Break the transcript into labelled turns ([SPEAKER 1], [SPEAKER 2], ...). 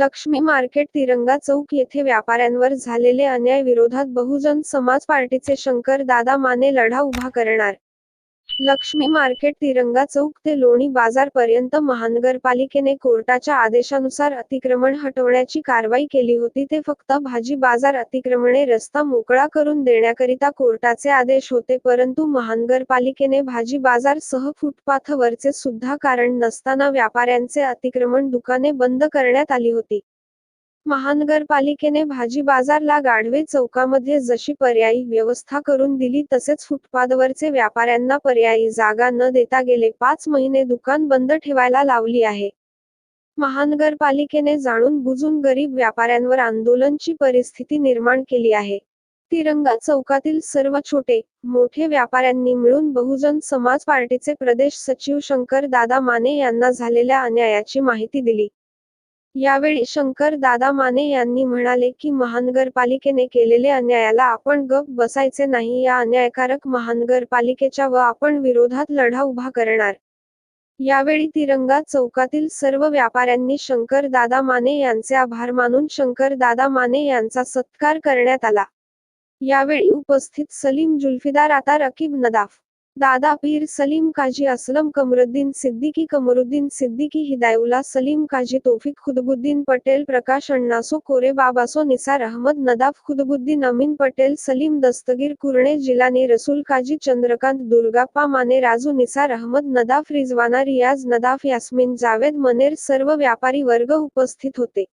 [SPEAKER 1] Lakshmi market तिरंगा चौक येथे व्यापाऱ्यांवर झालेले अन्याय विरोधात बहुजन समाज पार्टीचे शंकर दादा माने लढा उभा करणार. लक्ष्मी मार्केट तिरंगा चौक ते लोणी बाजारपर्यंत महानगरपालिकेने कोर्टाच्या आदेशानुसार अतिक्रमण हटवण्याची कारवाई केली होती. ते फक्त भाजी बाजार अतिक्रमणे रस्ता मोकळा करून देण्याकरिता कोर्टाचे आदेश होते परंतु महानगरपालिकेने भाजी बाजार सह फुटपाथवरचे सुद्धा कारण नसताना व्यापाऱ्यांचे अतिक्रमण दुकाने बंद करण्यात आली होती. महानगरपालिकेने भाजी बाजारला गाढवे चौकामध्ये जशी पर्यायी व्यवस्था करून दिली तसेच फुटपाथवरचे व्यापाऱ्यांना पर्यायी जागा न देता गेले पाच महिने दुकान बंद ठेवायला लावली आहे. महानगरपालिकेने जाणून बुजून गरीब व्यापाऱ्यांवर आंदोलनची परिस्थिती निर्माण केली आहे. तिरंगा चौकातील सर्व छोटे मोठे व्यापाऱ्यांनी मिळून बहुजन समाज पार्टीचे प्रदेश सचिव शंकर दादा माने यांना झालेल्या अन्यायाची माहिती दिली. यावेळी शंकर दादा माने यांनी म्हणाले की महानगरपालिकेने केलेले अन्यायाला आपण गप बसायचे नाही या अन्यायकारक महानगरपालिकेच्या व आपण विरोधात लढा उभा करणार. यावेळी तिरंगा चौकातील सर्व व्यापाऱ्यांनी शंकर दादा माने यांचे आभार मानून शंकर दादा माने यांचा सत्कार करण्यात आला. यावेळी उपस्थित सलीम जुल्फिदार आता रकीब नदाफ दादा पीर सलीम काजी असलम कमरुद्दीन सिद्दीकी कमरुद्दीन सिद्दीकी हिदायुल्ला सलीम काजी तोफिक खुदबुद्दीन पटेल प्रकाश अण्णासो कोरे बाबासो निसार अहमद नदाफ खुदबुद्दीन अमीन पटेल सलीम दस्तगीर कुरणे जिलानी रसूल काजी चंद्रकांत दुर्गाप्पा माने राजू निसार अहमद नदाफ रिजवाना रियाज नदाफ यास्मिन जावेद मनेर सर्व व्यापारी वर्ग उपस्थित होते.